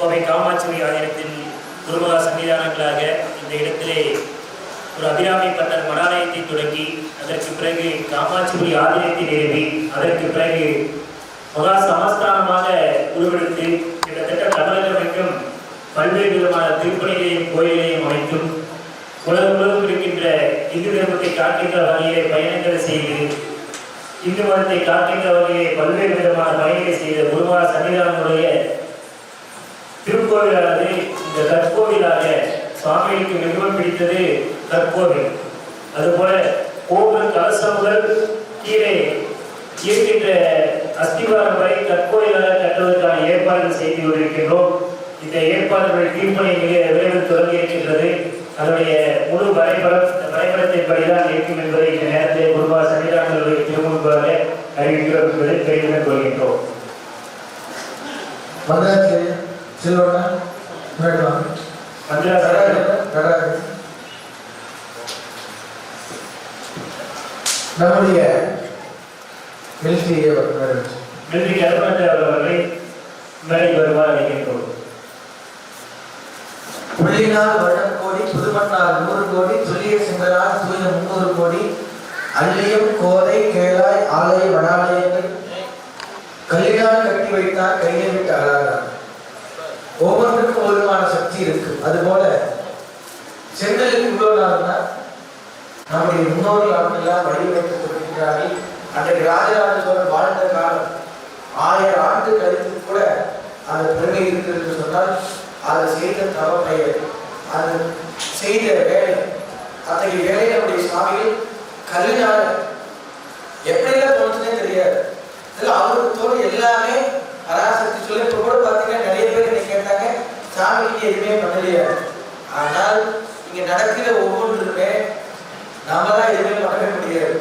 கோவை காமாட்சி ஆலயத்தின் குருமகா சன்னிதானங்களாக இந்த இடத்திலே ஒரு அபிராமி பட்டர் மடாலயத்தை தொடங்கி அதற்கு பிறகு காமாட்சிபுரி ஆலயத்தை நிறுவி அதற்கு பிறகு மகா சமஸ்தானமாக உருவெடுத்து கிட்டத்தட்ட தமிழகம் எங்கும் பல்வேறு விதமான திருப்பணிகளையும் கோயிலையும் அமைத்தும் உலகம் முழுவதும் இருக்கின்ற இந்து தர்மத்தை காக்கின்ற வகையிலே பயணங்கள் செய்து இந்து மதத்தை காக்கின்ற வகையிலே பல்வேறு விதமான பயணங்களை செய்த குருமகா சன்னிதானங்களுடைய திருக்கோவிலானது இந்த கற்கோவிலாக சுவாமிகளுக்கு மிகவும் பிடித்தது கற்கோவில் அதுபோல கோவில் கலசம் முதல் கீழே இருக்கின்ற அஸ்திவாரம் வரை கற்கோயிலாக கட்டுவதற்கான ஏற்பாடுகள் செய்து கொண்டிருக்கின்றோம். இந்த ஏற்பாடுகள் தீர்ப்பணி மிக விரைவில் தொடங்கி இருக்கின்றது. அதனுடைய முழு வரைபடம் இந்த வரைபடத்தை படிதான் இருக்கும் என்பதை இந்த நேரத்தில் குருவா சன்னிதானங்களுடைய திருமுன்பாக அறிவிக்கிறோம் என்பதை தெரிவித்துக் கொள்கின்றோம். மந்திராசனம் நடராஜன். நம்முடைய வச்சு. மில்வி கருப்பண்ண அவர்களை மேலே வருமாறு அழைக்கின்றோம் புள்ளினால் வழம் கோடி புதுமண்ணால் நூறு கோடி துல்லிய சிங்கரால் தூய முன்னூறு கோடி அள்ளியம் கோதை கேளாய் ஆலய வடாலயங்கள் கல்லினால் கட்டி வைத்தார் கையை விட்டு அழகார் ஒவ்வொன்றுக்கும் ஒரு விதமான சக்தி இருக்கு. அதுபோல செங்கலுக்கு உள்ளவர்களாக நம்முடைய முன்னோர்கள் எல்லாம் வடிவமைத்து கொண்டிருக்கிறார்கள் அன்றைக்கு ராஜராஜ சோழன் வாழ்ந்த காலம் ஆயிரம் ஆண்டு கழித்து கூட அந்த பெருமை இருக்கிறது என்று சொன்னால் அதை செய்த தவ பெயர் அது செய்த வேலை அத்தகைய வேலையை நம்முடைய சுவாமிகள் கல்வினால எப்படிலாம் தோணுச்சுனே தெரியாது. இதில் அவருக்கு தோணு எல்லாமே பராசக்தி சொல்லி இப்போ கூட பார்த்தீங்கன்னா நிறைய பேர் என்ன கேட்டாங்க சாமிக்கு எதுவுமே பண்ணலையா. ஆனால் இங்க நடக்கிற ஒவ்வொன்றுமே நம்மளாம் எதுவுமே பண்ணவே முடியாது.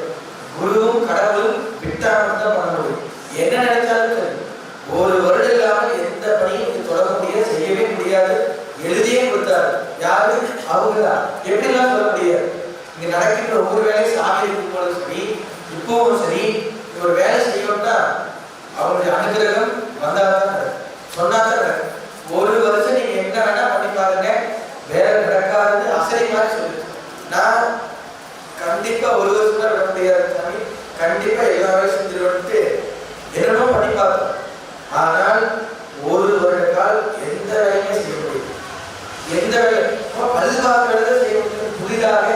குருவும் கடவுளும் விட்டாமல் தான் பண்ண முடியும். என்ன நினைச்சாலும் சரி ஒரு வருடம் இல்லாமல் எந்த பணியும் தொடர முடியாது செய்யவே முடியாது. எழுதியே கொடுத்தாரு. யாரு? அவங்கதான் எப்படிலாம் சொல்ல முடியாது? இங்க நடக்கின்ற ஒவ்வொரு வேலையும் சாமி இருக்கும் போது சரி இப்பவும் சரி ஒரு வேலை செய்யணும்னா அவங்களுடைய அனுகிரகம் வந்தாதான் நடக்கும். சொன்னாதான் நடக்கும். ஒரு வருஷம் நீங்க என்ன வேணா பண்ணி பாருங்க வேலை நடக்காதுன்னு அசை மாதிரி சொல்லுது நான் கண்டிப்பா ஒரு வருஷம் தான் விட முடியாது சாமி கண்டிப்பா எல்லா வேலையும் செஞ்சிருவன்ட்டு என்னமோ பண்ணி பார்த்தோம் ஆனால் ஒரு வருட கால் எந்த வேலையுமே செய்ய முடியும் எந்த வேலை பல்வாக்கிறது செய்ய முடியும் புதிதாக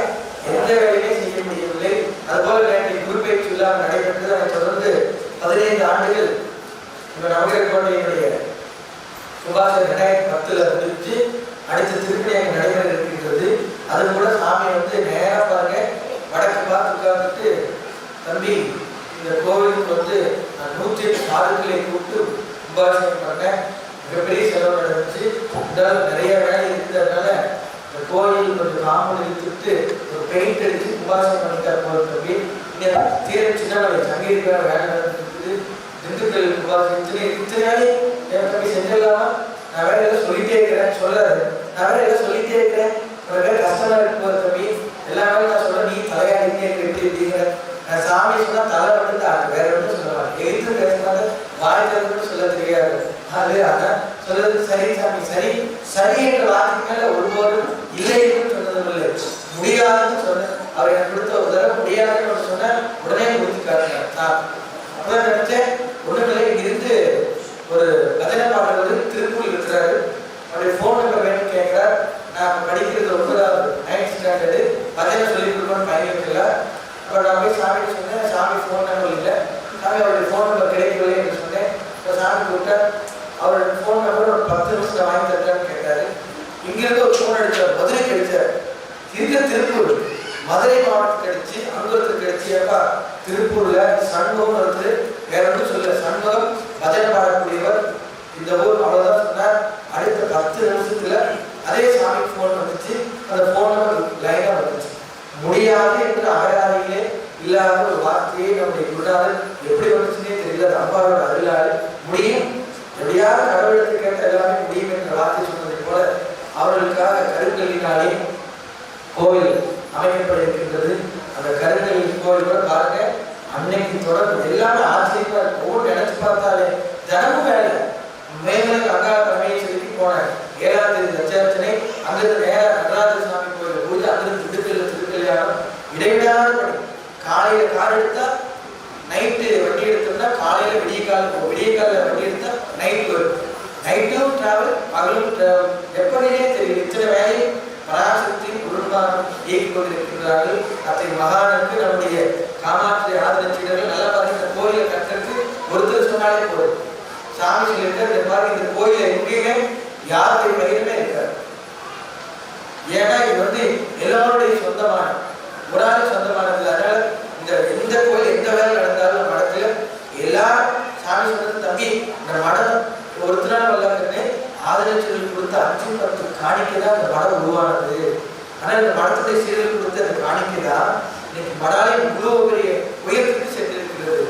எந்த வேலையுமே செய்ய முடியவில்லை அதுபோல நேற்று குருப்பெயர்ச்சி இல்லாமல் நடைபெற்றது அதை தொடர்ந்து பதினைந்து ஆண்டுகள் இப்ப நவகிர கோட்டையினுடைய சுபாஷ் ரெண்டாயிரத்தி பத்துல முடிஞ்சு அடுத்த திருப்பணி அங்கே நடைபெற இருக்கின்றது அது கூட சாமி வந்து நேரா பாருங்க வடக்கு பார்த்து உட்கார்ந்துட்டு தம்பி இந்த கோவிலுக்கு வந்து நான் நூற்றி எட்டு சாதுக்களை கூப்பிட்டு கும்பாபிஷேகம் பண்ணேன் மிகப்பெரிய செலவு நடந்துச்சு இருந்தாலும் நிறைய வேலை இருந்ததுனால இந்த கோயில் எடுத்துட்டு இழுத்துட்டு ஒரு பெயிண்ட் அடிச்சு கும்பாபிஷேகம் பண்ணிட்டார் போல தம்பி இங்க தீர சின்ன சங்கீதி வேலை வேலை நடந்துருக்குது திண்டுக்கல் கும்பாபிஷேகம் இத்தனை இத்தனை என் தம்பி செஞ்சிடலாமா? நான் வேற ஏதோ சொல்லிட்டே இருக்கிறேன் சொல்லாது. நான் வேற ஏதோ சொல்லிட்டே இருக்கிறேன். ஒரு பேர் கஷ்டமா இருக்கு போல தம்பி. எல்லா வேலையும் நான் சொல்ல நீ தலையாடிட்டே இருக்க எப்படி அப்படிங்கிற நான் சாமி சொன்னா தலை வந்து வேற ஒன்றும் சொல்லுவாங்க எழுத்து பேசினால வாய் சொல்ல தெரியாது. அது அதான் சொல்றது சரி சாமி சரி. சரி என்ற வார்த்தைகள் மேல ஒருபோதும் இல்லை என்று சொன்னதில்லை. இல்லை முடியாதுன்னு சொன்னேன் அவர் எனக்கு கொடுத்த ஒரு தடவை முடியாதுன்னு சொன்னேன் உடனே முடித்து காட்டினார் நான் அப்பதான் நினைச்சேன் ஒன்றுகளை இருந்து ஒரு பஜனை வந்து திருப்பூர் இருக்கிறாரு. அவருடைய ஃபோன் நம்பர் வேணும் கேட்கிறார். நான் படிக்கிறது ஒன்பதாவது நைன்த் ஸ்டாண்டர்டு பஜனை சொல்லி கொடுக்கணும்னு பயன் இருக்கல. அப்புறம் நான் போய் சாமி சொன்னேன் சாமி ஃபோன் நம்பர் இல்லை. சாமி அவருடைய ஃபோன் நம்பர் கிடைக்கவில்லை என்று சொன்னேன். இப்போ சாமி கூப்பிட்டா அவருடைய ஃபோன் நம்பர் ஒரு பத்து நிமிஷத்தில் வாங்கி தரலான்னு கேட்டாரு. இங்கிருந்து ஒரு ஃபோன் அடிச்சார் மதுரைக்கு கிடைச்சார் இருக்க திருப்பூர். மதுரை மாவட்டத்துக்கு அடிச்சு அங்குலத்துக்கு அடிச்சு அப்பா திருப்பூர்ல சண்முகம் இருந்து வேற ஒன்றும் சொல்ல சண்முகம் பஜனை பாடக்கூடியவர். இந்த ஊர் அவ்வளவுதான் சொன்னார். அடுத்த பத்து நிமிஷத்துல அதே சாமி ஃபோன் வந்துச்சு. அந்த ஃபோன் நம்பர் லைனா வந்துச்சு. முடியாது என்று அகராதியிலே இல்லாத ஒரு வார்த்தையை நம்முடைய குருநாதன் எப்படி வந்துச்சுன்னே தெரியல. அது அப்பாவோட முடியும். எப்படியாவது கடவுளுக்கு கேட்ட எல்லாமே முடியும் என்று வார்த்தை சொன்னதை போல அவர்களுக்காக கருங்கல்லினாலே கோவில் அமைக்கப்பட இருக்கின்றது அந்த கருங்கல் கோவில் கூட பாருங்க அன்னைக்கு தொடர்ந்து எல்லாமே ஆச்சரியமா ஒவ்வொரு நினைச்சு பார்த்தா தினமும் வேலை மேலும் அங்கா தலைமையை செலுத்தி போன அங்கிருந்து நேர நடராஜ சுவாமி கோயில் பூஜை அங்கிருந்து திண்டுக்கல்ல திருக்கல்யாணம் இடைவிடாத பணி காலையில கார் எடுத்தா நைட்டு வண்டி எடுத்தோம்னா காலையில விடிய கால விடிய கால வண்டி எடுத்தா நைட் வரும் நைட்டும் டிராவல் பகலும் டிராவல் எப்படினே தெரியும் இத்தனை வேலை பராசக்தியின் குடும்பம் இயக்கிக் கொண்டிருக்கிறார்கள் அத்தகைய மகானுக்கு நம்முடைய காமாட்சி ஆதரச்சீடர்கள் நல்லா பாருங்க இந்த கோயிலை கட்டுறதுக்கு ஒருத்தர் சொன்னாலே போதும் சாமி சொல்லிட்டு இந்த மாதிரி இந்த கோயிலை எங்கேயுமே யாருடைய பெயருமே இருக்காது ஏன்னா இது வந்து எல்லாருடைய சொந்தமான ஒரு ஆள் சொந்தமானது அதனால இந்த எந்த கோயில் எந்த வேலை நடந்தாலும் மடத்துல எல்லாரும் சாமி சொன்னது தம்பி இந்த மடம் ஒருத்தரால் வல்லக்கண்ணு ஆதரச்சல் கொடுத்த காணிக்கை தான் இந்த உருவானது. ஆனா இந்த படத்தை சீரல் கொடுத்த அந்த காணிக்கை தான் இன்னைக்கு மடாலை இவ்வளவு பெரிய உயரத்துக்கு சென்றிருக்கிறது.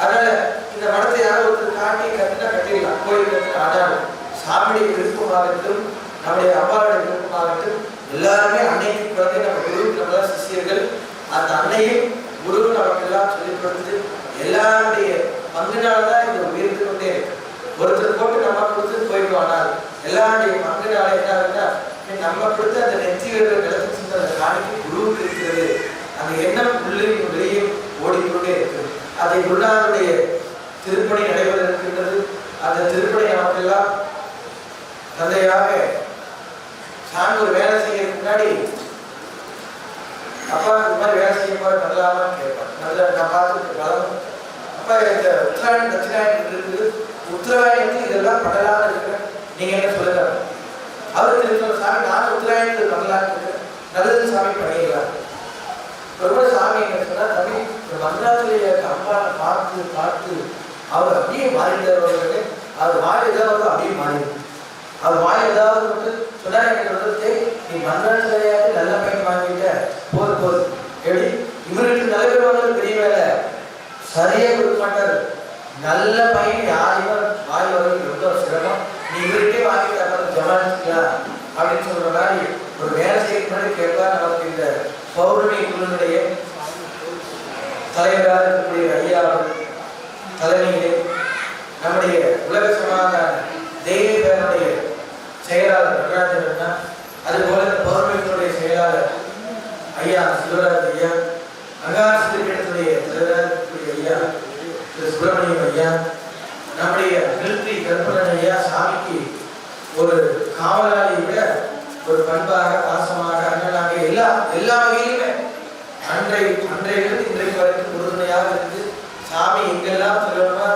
அதனால இந்த மடத்தை யாரோ ஒருத்தர் காட்டி கட்டினா கட்டிடலாம். கோயில் கட்டினா ஆனால் சாமியுடைய விருப்பமாகட்டும் நம்முடைய அம்மாவுடைய விருப்பமாகட்டும் எல்லாருமே அன்னைக்கு குழந்தை நம்ம குரு நம்மள சிஷியர்கள் அந்த அன்னையும் குரு நமக்கு எல்லாம் சொல்லிக் கொடுத்து எல்லாருடைய பங்குனால்தான் இந்த உயர்ந்து கொண்டே இருக்கு. ஒருத்தர் போட்டு நம்ம கொடுத்து போயிட்டு ஆனால் எல்லாருடைய பங்குனால என்ன ஆகுதுன்னா நம்ம கொடுத்த அந்த நெத்தி வீரர்கள் நிலத்து சென்ற அந்த காணிக்கு குருவுக்கு இருக்கிறது. அந்த எண்ணம் உள்ளேயும் வெளியும் ஓடிக்கொண்டே இருக்குது. அதை உள்ளாருடைய திருப்பணி நடைபெற இருக்கின்றது அந்த திருப்பணி நமக்கெல்லாம் தந்தையாக நான் ஒரு வேலை செய்யறதுக்கு முன்னாடி அப்பா இந்த மாதிரி வேலை செய்ய போற பண்ணலாமான்னு கேட்பேன் நல்லா நான் பார்த்துட்டு அப்பா இந்த உத்தராயணம் தட்சிணாயணம் இருக்குது. உத்தராயணத்துக்கு இதெல்லாம் பண்ணலாம்னு இருக்கிறேன் நீங்க என்ன சொல்லுங்க? அவர் திருப்பி சாமி நான் உத்தராயணத்துக்கு பண்ணலாம்னு இருக்கேன். நல்லது சாமி பண்ணிடலாம். ஒரு சாமி என்ன சொன்னா தம்பி இந்த மந்திராத்திரிய அம்பாவை பார்த்து பார்த்து அவர் அப்படியே மாறிட்டார் அவர் வாய் ஏதாவது அப்படியே மாறிடும். அவர் வாய் ஏதாவது வந்து சொன்னார் எனக்கு வந்து நீ மந்திராத்திரையாவது நல்ல பையன் வாங்கிட்ட. போது போது எப்படி இவருக்கு நல்ல பேர் வாங்குறது பெரிய வேலை சரியாக கொடுக்க மாட்டார். நல்ல பையன் யாரையுமே வாய் வர்றது ரொம்ப சிரமம். நீ இவருக்கே வாங்கி அப்புறம் ஜமானிச்சுக்கலாம் அப்படின்னு சொல்ற மாதிரி ஒரு வேலை செய்ய முன்னாடி நமக்கு இந்த பௌர்ணமி குழுவினுடைய தலைவராக இருக்கக்கூடிய ஐயா தலைமையிலே நம்முடைய உலக சமாதான தெய்வ பேரனுடைய செயலாளர் நடராஜன் தான் அதுபோல இந்த பௌர்ணமியினுடைய செயலாளர் ஐயா சிவராஜ் ஐயா அங்காசிரியத்துடைய தலைவராக இருக்கக்கூடிய ஐயா திரு சுப்பிரமணியம் ஐயா நம்முடைய மிலிட்ரி கருப்பணன் ஐயா சாமிக்கு ஒரு காவலாளி விட ஒரு பண்பாக பாசமாக அண்ணனாக எல்லா எல்லா வகையிலுமே அன்றை அன்றையிலிருந்து இன்றைக்கு வரைக்கும் உறுதுணையாக இருந்து சாமி எங்கெல்லாம் சொல்லணும்னா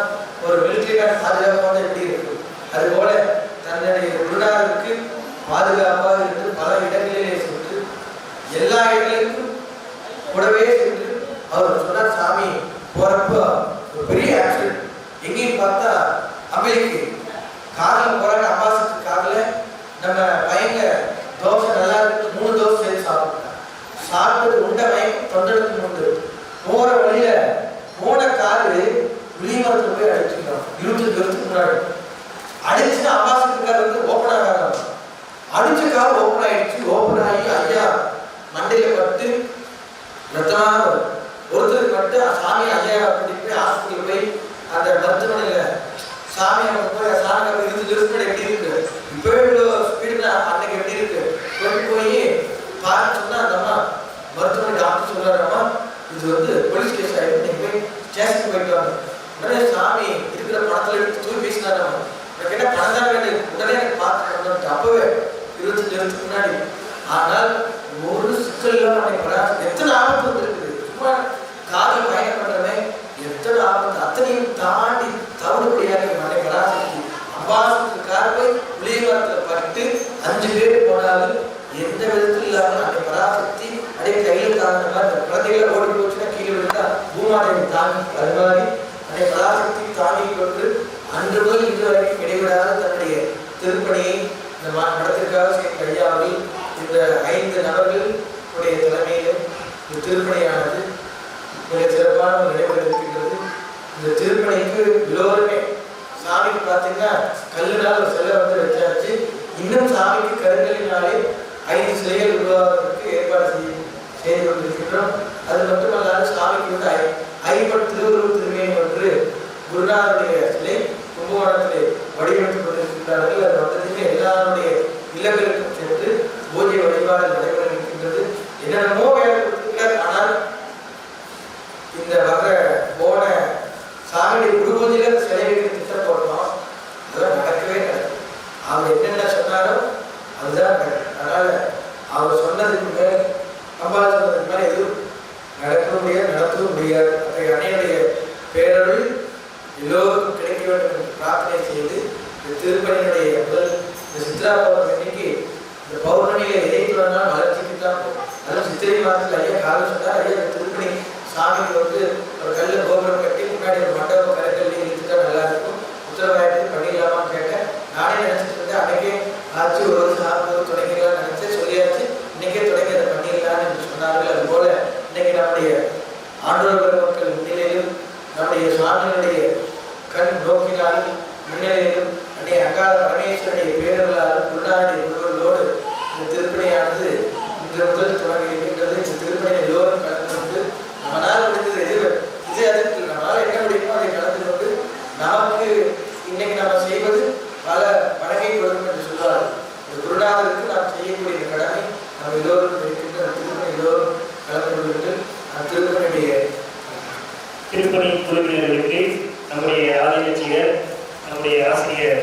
ஒரு மிலிட்டரிக்கான பாதுகாப்பாக எப்படி இருக்கும் அதுபோல தன்னுடைய குருநாதருக்கு பாதுகாப்பாக இருந்து பல இடங்களிலே சென்று எல்லா இடங்களுக்கும் கூடவே சென்று அவர் சொன்னார் சாமி போறப்போ பெரிய ஆக்சிடென்ட் எங்கேயும் பார்த்தா அமெரிக்க. காரணம் போறாங்க அம்பாசிடர் கார்ல நம்ம பையங்க தோசை நல்லா இருக்கு மூணு தோசை சேர்த்து சாப்பிட்டாங்க சாப்பிட்டு உண்ட மயக்கம் தொண்டனுக்கு உண்டு போற வழியில போன காரு விளிமரத்துல போய் அடிச்சுக்கிறோம் இருபத்தஞ்சு வருஷத்துக்கு முன்னாடி அடிச்சுட்டு அம்பாசிடர் கார் வந்து ஓப்பன் ஆகாது அடிச்ச கார் ஓப்பன் ஆயிடுச்சு ஓப்பன் ஆகி ஐயா மண்டையில பட்டு ரத்தமா வரும். ஒருத்தருக்கு பட்டு சாமி ஐயா கூட்டிட்டு போய் ஹாஸ்பிட்டல் போய் அந்த மருத்துவமனையில சாமி அவங்க போய் சாமி அவங்க இருபது வருஷம் எப்படி இருக்கு இப்பவே இவ்வளோ ஸ்பீடுனா அன்னைக்கு எப்படி இருக்கு கொண்டு போய் பாருன்னு சொன்னா அந்த அம்மா மருத்துவமனை டாக்டர் சொல்றாரம்மா இது வந்து போலீஸ் கேஸ் ஆயிடுச்சு நீங்க போய் ஸ்டேஷனுக்கு போயிட்டு வாங்க உடனே சாமி இருக்கிற பணத்துல எடுத்து தூக்கி வீசினாராம் எனக்கு என்ன பணம் தான் வேணும் உடனே எனக்கு பார்த்து அப்பவே இருபத்தஞ்சு வருஷத்துக்கு முன்னாடி ஆனால் ஒரு சிக்கல் இல்லாம எத்தனை ஆபத்து வந்திருக்குது? சும்மா காதல் பயணம் பண்றவன் எத்தனை ஆபத்து? அத்தனையும் தாண்டி தவிடுபடியாக மனை பராசக்தி அம்பாசத்துக்காக புளியமரத்துல பட்டு அஞ்சு பேர் போனாலும் எந்த விதத்தில் இல்லாமல் அன்னை பராசக்தி அப்படியே கையில் தாங்கின மாதிரி இந்த குழந்தைகளை ஓடி போச்சுன்னா கீழே விழுந்தா பூமாடையை தாங்கி அது அந்த அன்னை பராசக்தி தாங்கி கொண்டு அன்று முதல் இன்று வரைக்கும் இடைவிடாத தன்னுடைய திருப்பணியை இந்த மா- மடத்திற்காக செய்த ஐயா இந்த ஐந்து நபர்கள் உடைய தலைமையில் இந்த திருப்பணியானது மிக சிறப்பான ஒரு நடைபெற இருக்கின்றது. இந்த திருப்பணிக்கு எல்லோருமே சாமிக்கு பார்த்தீங்கன்னா கல்லுனால் ஒரு சிலை வந்து வச்சாச்சு. இன்னும் சாமிக்கு கருங்கல்லினாலே ஐந்து சிலைகள் உருவாவதற்கு ஏற்பாடு செய்ய செய்து கொண்டிருக்கின்றோம். அது மட்டுமல்லாது சாமிக்கு வந்து ஐ ஐம்பது திருவுருவ திருமேனி ஒன்று குருநாதருடைய சிலை கும்பகோணத்திலே வடிவமைத்துக் கொண்டிருக்கின்றார்கள் அது வந்ததுமே எல்லாருடைய இல்லங்களுக்கும் சென்று வழிபாடு நடைபெற இருக்கின்றது என்னென்னமோ வேலை கொடுத்துருக்கார் ஆனால் இந்த வர்ற போன சாமியுடைய குருபூஜையில அந்த சிலை வைக்கிற திட்டம் போட்டோம் அதெல்லாம் நடக்கவே நடக்கும் அவர் என்னென்ன சொன்னாரோ அதுதான் நடக்கும் அதனால அவர் சொன்னதுக்கு மேல அம்பாள் சொன்னதுக்கு மேல எதுவும் நடக்கவும் முடியாது நடத்தவும் முடியாது அத்தகைய அணையுடைய பேரருள் எல்லோருக்கும் கிடைக்க வேண்டும் என்று பிரார்த்தனை செய்து இந்த திருப்பணியினுடைய முதல் இந்த சித்ரா பௌர்ணமி அன்னைக்கு இந்த பௌர்ணமியில எதை தொடர்ந்தாலும் வளர்ச்சிக்கு தான் போகும். அதுவும் சித்திரை மாதத்துல ஐயா காலம் சொன்னார் ஐயா இந்த திருப்பணி சாமிக்கு வந்து ஒரு கல்லு கோபுரம் கட்டி முன்னாடி ஒரு மண்டபம் கருக்கல்லி இழுத்துட்டா நல்லா இருக்கும் உத்தரவாயத்துக்கு பண்ணிடலாமான்னு கேட்டேன் நானே நினைச்சிட்டு இருந்தேன் அன்னைக்கே ஆச்சு ஒரு வருஷம் ஆகும்போது தொடங்கிடலாம்னு நினைச்சு சொல்லியாச்சு. இன்னைக்கே தொடங்கி அதை பண்ணிடலாம்னு என்று சொன்னார்கள். அது போல இன்னைக்கு நம்முடைய ஆண்டோர் மக்கள் முன்னிலையிலும் நம்முடைய சுவாமியினுடைய கண் நோக்கினாலும் முன்னிலையிலும் அன்னைய அங்காத பரமேஸ்வரனுடைய பேரர்களாலும் குருநாடைய குருவர்களோடு இந்த திருப்பணியானது இன்று முதல் தொடங்கி இருக்கின்றது. இந்த திருப்பணியை எல்லோரும் கலந்து கொண்டு நம்மளால் முடிந்தது எது இது அதற்கு நம்மளால் என்ன முடியுமோ அதை கலந்து கொண்டு நமக்கு இன்னைக்கு நம்ம செய்வது பல மடங்கை கொடுக்கும் என்று சொல்வார்கள் இந்த நாம் செய்யக்கூடிய கடமை நாம் எல்லோரும் இருக்கின்ற அந்த எல்லோரும் கலந்து கொண்டு அந்த திருப்பணி குழுவினர்களுக்கு நம்முடைய ஆலயச்சியர் நம்முடைய ஆசிரியர்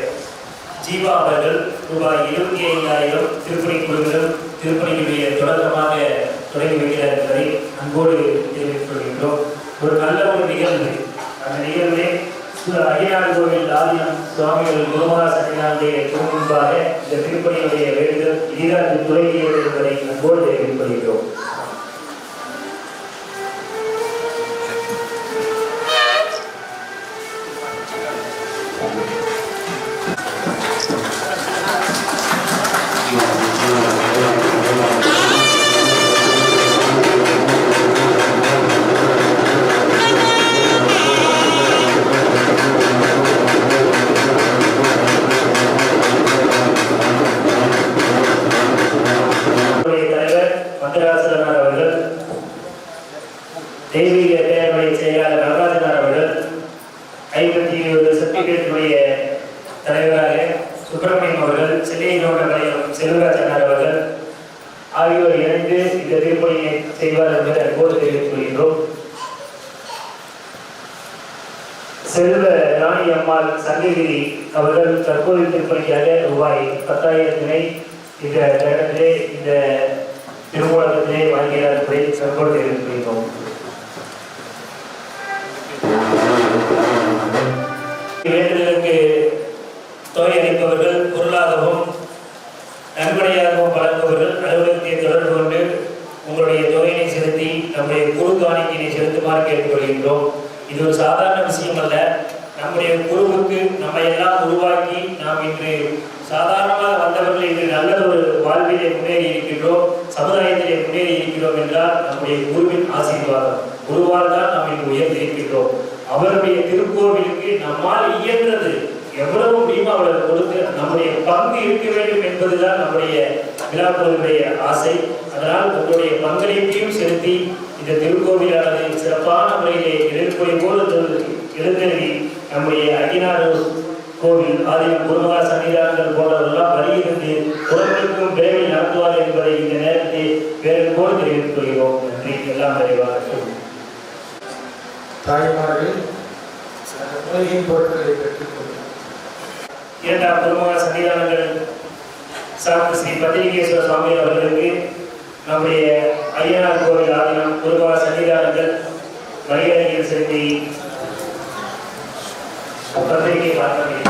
ஜீவா அவர்கள் ரூபாய் இருபத்தி ஐந்தாயிரம் திருப்பணி குழுவினர் திருப்பணியுடைய தொடக்கமாக தொடங்கி வைக்கிறார் என்பதை அன்போடு தெரிவித்துக் கொள்கின்றோம். ஒரு நல்ல ஒரு நிகழ்வு. அந்த நிகழ்வை அய்யனார் கோவில் சுவாமிகள் குருமகா முன்பாக இந்த திருப்பணியுடைய வேண்டுதல் இனிதாக துறைகிறது என்பதை அன்போடு சுப்பிரமணியம் அவர்கள் சென்னை நோட்டமலையம் செல்வராஜனார் அவர்கள் ஆகியோர் இணைந்து இந்த திருப்பணியை செய்வார் என்பதை அன்போடு தெரிவித்துக் கொள்கின்றோம் செல்வ ராணி அம்மாள் சங்ககிரி அவர்கள் தற்போது திருப்பணிக்காக ரூபாய் பத்தாயிரத்தினை இந்த தருணத்திலே இந்த திருமூலகத்திலே வழங்குகிறார் என்பதை அன்போடு தெரிவித்துக் கொள்கிறோம் வேண்டுதலுக்கு நம்முடைய குரு காணிக்கையினை செலுத்துமாறு கேட்டுக்கொள்கின்றோம். இது ஒரு சாதாரண விஷயம் அல்ல. நம்முடைய குருவுக்கு நம்மை எல்லாம் உருவாக்கி நாம் இன்று சாதாரணமாக வந்தவர்கள் இன்று நல்லதொரு வாழ்விலே முன்னேறி இருக்கின்றோம். சமுதாயத்திலே முன்னேறி இருக்கிறோம் என்றால் நம்முடைய குருவின் ஆசீர்வாதம். குருவால் தான் நாம் இன்று உயர்ந்து இருக்கின்றோம். அவருடைய திருக்கோவிலுக்கு நம்மால் இயன்றது எவ்வளவு முடியுமோ அவ்வளவு கொடுத்து நம்முடைய பங்கு இருக்க வேண்டும் என்பதுதான் நம்முடைய விழாக்களுடைய ஆசை. அதனால் உங்களுடைய பங்களிப்பையும் செலுத்தி இந்த திருக்கோவிலானது சிறப்பான முறையிலே எதிர்ப்பை போல எழுந்தருவி நம்முடைய அகினார் கோவில் ஆதினம் குருமார சன்னிதானங்கள் போன்றவர்களெல்லாம் வருகிறது குரங்களுக்கும் விரைவில் நடத்துவார் என்பதை இந்த நேரத்தில் வேறு போல் தெரிவித்துக் கொள்கிறோம். நன்றி. எல்லாம் விரைவாக தாய்மார்கள் மூலிகை பொருட்களை பெற்றுக்கொள்ளும் இரண்டாம் குருமார சன்னிதானங்கள் சார்ந்த ஸ்ரீ பத்திரிகேஸ்வர சுவாமி அவர்களுக்கு நம்முடைய ஐயனார் கோவில் ஆதீனம் குருபா சன்னிதானங்கள் மரியாதைகள் செலுத்தி பத்திரிகை பார்க்க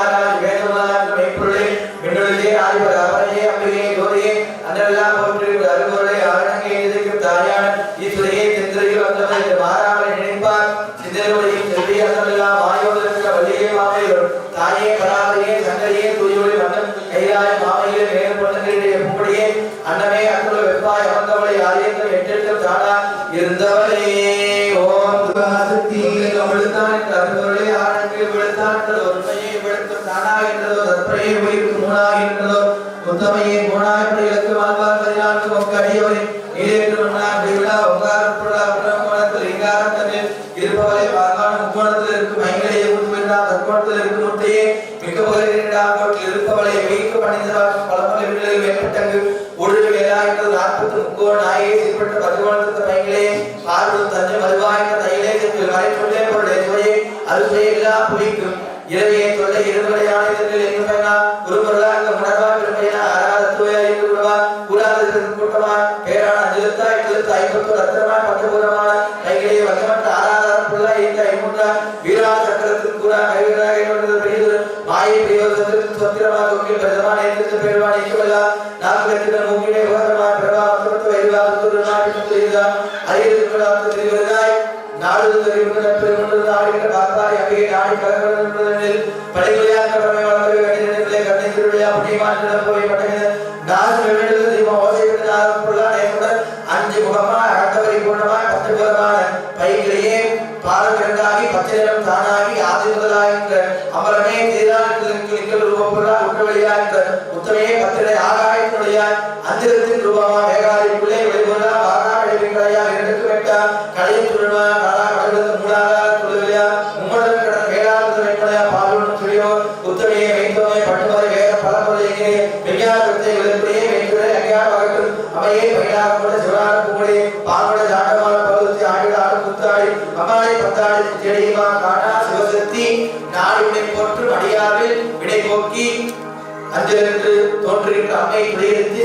கருங்கிலே ஆராறு வேதமாக மெய்ப்பொருளே உத்தமையே குணாயப்படி இலக்கு வாழ்வார் பதினான்கு உங்க அடியவரை நீரேற்று மன்னா விழா ஒங்காரம் புழா பிரம்மணத்தில் லிங்காரம் தன்னில் இருப்பவரை பார்க்கான முக்கோணத்தில் இருக்கும் ஐங்களையே ஊற்றுவின்றா தற்கோணத்தில் இருக்கும் முட்டையே மிக பகலில் இரண்டாம் கோட்டில் இருப்பவளை வைக்க பணிந்தவாற்றும் பலமுறை விடுதலை வேப்பட்டங்கு ஒழுங்கு வேலாயிரத்து நாற்பத்தி முக்கோண நாயே ஏற்பட்ட பதிகோணத்து பைங்களே பார்வதும் தஞ்சை மறுவாய்ந்த தையிலே வரை சொல்லே பொருளை சுவையே அறுசுவை எல்லா புலிக்கும் இரவையை தொல்லை இருவரை ஆணையத்தில் உத்தமையே பத்திரை ஆகாயத்தினுடையாய் அந்திரத்தின் ரூபமா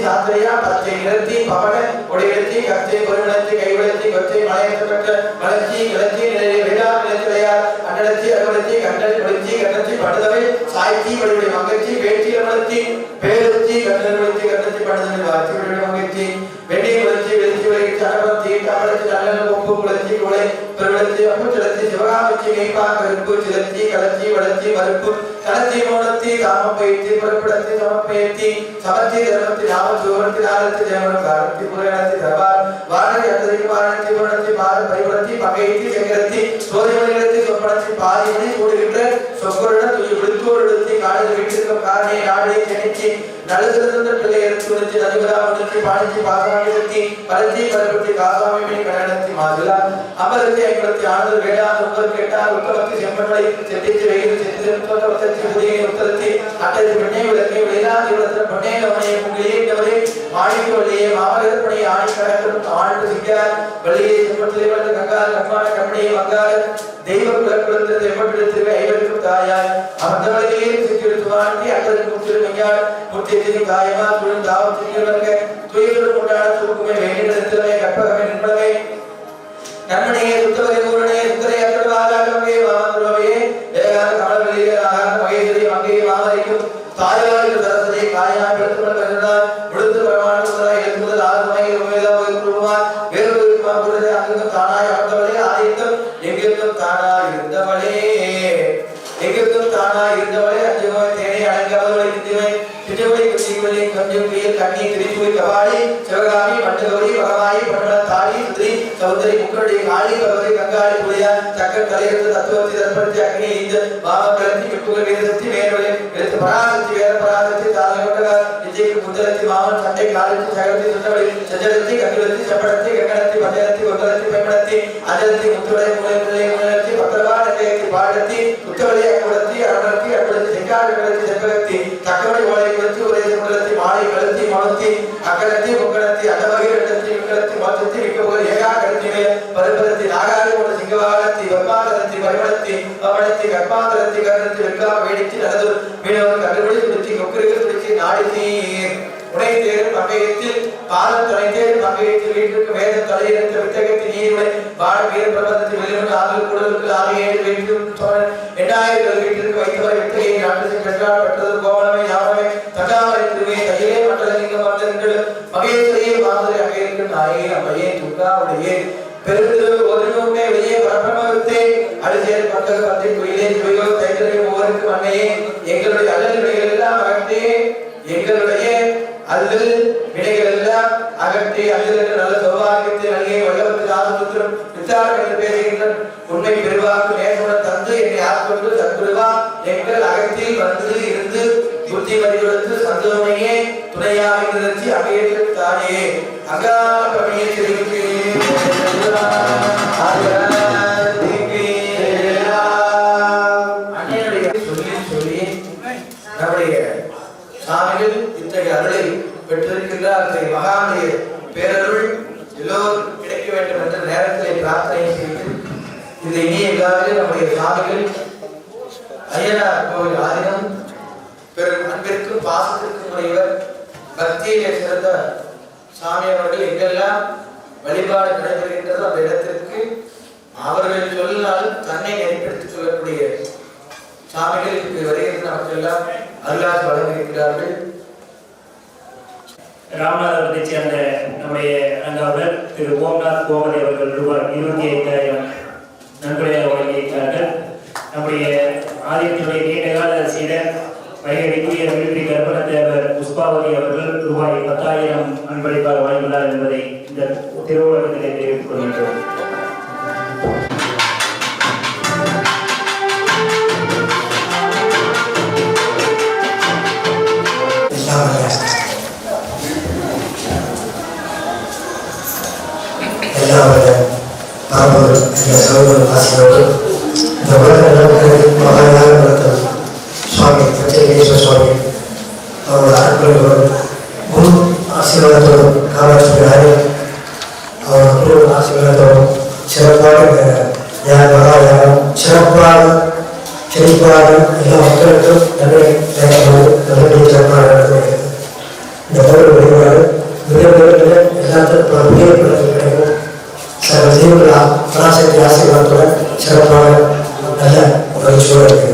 சாத்திரையா பச்சை நிறத்தி பவன கொடியிருத்தி கத்தை பொருளத்தி கைவிளத்தி கொச்சை மலையத்தப்பட்ட வளர்ச்சி கிளர்ச்சி நிலையை விழா நிலத்திலையார் அன்னடச்சி அறுவலத்தி கண்டல் கொடிச்சி கண்டச்சி படுதவை சாய்த்தி வழியுடைய மங்கச்சி வேட்டி அமலத்தி பேருத்தி கண்டல் வளர்ச்சி கண்டச்சி படுதவை வாச்சி வழியுடைய மங்கச்சி வெண்ணி வளர்ச்சி வெளிச்சி வளைச்சி அடபத்தி தமிழச்சி நல்ல கொம்பு குளச்சி குலை பெருவளச்சி அப்புச்சலத்தி சிவகாமச்சி மெய்ப்பாக்க கருப்பு சிலத்தி கலச்சி வளர்த்தி மறுப்பு கலச்சி மோனத்தி காம பயிற்சி புறப்படத்தி சமப்பயத்தி சமத்தி தர்மத்தி நாம சுவரத்தி நாளத்தி தேவனம் காரத்தி புரணத்தி தர்பார் வாரணி அத்தரிக்கு பாரணத்தி புரணத்தி பார பரிபுரத்தி பகைத்தி செங்கரத்தி சோதிமணிகளத்தி சொப்பனத்தி பாதிமணி கூடுகின்ற சொக்கருடன் துயி விழுத்தோடு காலையில் வீட்டிற்கும் காரணியை நாடே திணிச்சி நலசிறந்த பிள்ளை எடுத்து வச்சு நதிபதா முடிச்சு பாடிச்சு பாசாமி சுத்தி பரத்தி பரப்பத்தி காசாமி மணி கண்ணடத்தி அமரத்தி ஐம்பத்தி ஆறு வேளாண் உங்கள் கேட்டால் உத்தமத்தி செம்மன்மலை செட்டித்து வெயில் செட்டி வசத்தி புதியை உத்தரத்தி அட்டை பெண்ணே விளக்கை வெளிநாட்டு விளத்திர பெண்ணே கவனையை புங்கிலே இட்டவரே மாணிக்க வழியே மாமகர் பணி ஆணி கடக்கும் ஆண்டு சிக்கார் வழியே செம்மத்திலே வளர்ந்த கங்கார் கம்மான கம்பனியை வங்கார் தெய்வ குலக்குலத்திற்கு எவ்வளவு ஐவருக்கும் தாயாய் அமர்ந்தவளையே சிக்கிடுத்து வாழ்த்தி அக்கறைக்கும் திருமையாள் முத்தியத்தின் தாயமா துழும் தாவம் சிக்கிடுவங்க துயிலும் உண்டான தூக்குமே வேண்டிடத்திலே கற்பகமே நின்பதே நன்மணியே சுத்தவரை ஊரனே சுத்தரை அக்கடவாகாகவே வாமந்துரவையே ஏகாத கமலவெளியே ஆகாத மகேஸ்வரி மங்கையை மாமரிக்கும் தாயாரின் சரஸ்வதி காயாய் பெருத்துடன் கருதார் முழுத்து பிரமாண முதலாய் எழுத்து முதல் ஆறு வேறு குருதே அங்கும் தானாய் அமர்ந்தவளே ஆதித்தம் எங்கிருந்தும் தானாய் இருந்தவளே. எங்கிருந்தும் தானாய் இருந்தவளே அஞ்சுமை தேனை அடங்காதவளை சிந்திமை சிற்றுமை குச்சிக்குள்ளே கொஞ்சம் கீழ் கண்ணி திரிசுவை கபாடி சிவகாமி மண்டகௌரி பகவாயி பண்டல சௌந்தரி முக்கருடைய காளி பகவதி கங்காளி புலியா சக்கர தலையெடுத்து தத்துவத்தை தற்படுத்தி அக்னி இந்த வாம கிளர்ச்சி மிக்குகள் வேதத்தி மேலே எடுத்து பராசக்தி வேற பராசக்தி தாழ்கொண்டக விஜய்க்கு முத்தலத்தி மாமன் சண்டை காலத்தி சகலத்தி சுத்தவழி சஜலத்தி கண்டிலத்தி செப்படத்தி கங்கடத்தி பஞ்சலத்தி ஒத்தலத்தி பெண்மடத்தி அஜலத்தி முத்துடைய மூலை முல்லை முன்னலத்தி பத்திரவா நெல்லையத்தி பாடத்தி நடத்தி குத்தவழியை குடத்தி அரணத்தி அக்குடத்தி செங்காடு கடத்தி செப்பகத்தி தக்கவழி ஓலை குடத்தி ஒரே குடத்தி மாலை கழுத்தி மணத்தி அக்கடத்தி முக்கடத்தி அண்டவகை இடத்தி விக்கடத்தி மொத்தத்தி விக்கபுகர் ஏகா கடத்தி மேல் பருபரத்தி நாகாரி போல சிங்கவாகத்தி வெப்பாகரத்தி பரிமளத்தி பவனத்தி கர்ப்பாந்தரத்தி கருணத்தி வெக்கா வேடித்தி நடந்து மீனவர் கண்டுபிடி துடிச்சி கொக்கிருக்கு துடிச்சி நாடி நீர் உடை தேரும் பங்கயத்தில் பாதம் துணை தேரும் பங்கயத்தில் வீட்டிற்கு வேத தலையிடத்தில் வித்தகத்தில் நீருடை வாழ வீர பிரபந்தத்தில் வெளிவந்த ஆதல் கூடலுக்கு ஆறு ஏழு வீட்டிற்கு சோழன் வீட்டிற்கு வைத்தவர் வித்தகையை நாட்டு கண்டால் பெற்றது கோவலம் அகையிற்கு நாயே அம்மையே துர்காவுடையே பெருந்திரு ஒரு வெளியே பரபிரமத்தே அடிசேர் பந்தக பற்றி குயிலே குயிலோ தைத்தரை ஒவ்வொருக்கு மண்ணையே. எங்களுடைய அல்லல் எல்லாம் அகற்றி. எங்களுடைய அல்லல் வினைகள் எல்லாம் அகற்றி. அல்லல் நல்ல சௌபாகியத்தை நல்கிய வல்லவத்தில் ஆசுத்திரம் வித்தாரம் பேசுகின்ற உண்மை பெருவாக்கு நேர்முடன் தந்து என்னை ஆட்கொண்டு சத்குருவா எங்கள் அகத்தில் வந்து இருந்து புத்திமதி கொடுத்து சந்தோமையே துணையாக நிறுத்தி அகையற்று தானே. பாசத்திற்கு பணியை சொல்லி நம்முடைய கிடைக்க இந்த நம்முடைய பெரும் பக்தியிலே சிறந்த சாமி அவர்கள் எங்கெல்லாம் வழிபாடு நடைபெறுகின்றதோ அந்த இடத்திற்கு அவர்கள் சொல்லால் தன்னை நெறிப்படுத்திக் சொல்லக்கூடிய சாமிகள் இப்படி வருகின்ற நமக்கெல்லாம் அருளாசி வழங்கியிருக்கிறார்கள். ராமநாதபுரத்தை சேர்ந்த நம்முடைய அங்காவர் திரு ஓம்நாத் கோமதி அவர்கள் ரூபாய் இருபத்தி ஐந்தாயிரம் நன்கொடையாக வழங்கியிருக்கிறார்கள். நம்முடைய ஆதித்தினுடைய நீண்டகால சீடர் வயதுக்குரிய கற்பனை தேவை புஷ்பாவதி அவர்கள் ரூபாய் பத்தாயிரம் அன்பளிப்பாக வழங்கியுள்ளார் என்பதை இந்த திருவுலகத்திலே தெரிவித்துக் கொள்கின்றோம். எல்லாவது பாபர் என்ற சகோதர இந்த உலக நலவுக்கு மகாயாக நல்ல மகிழ்ச்சியோடு இருக்கிறது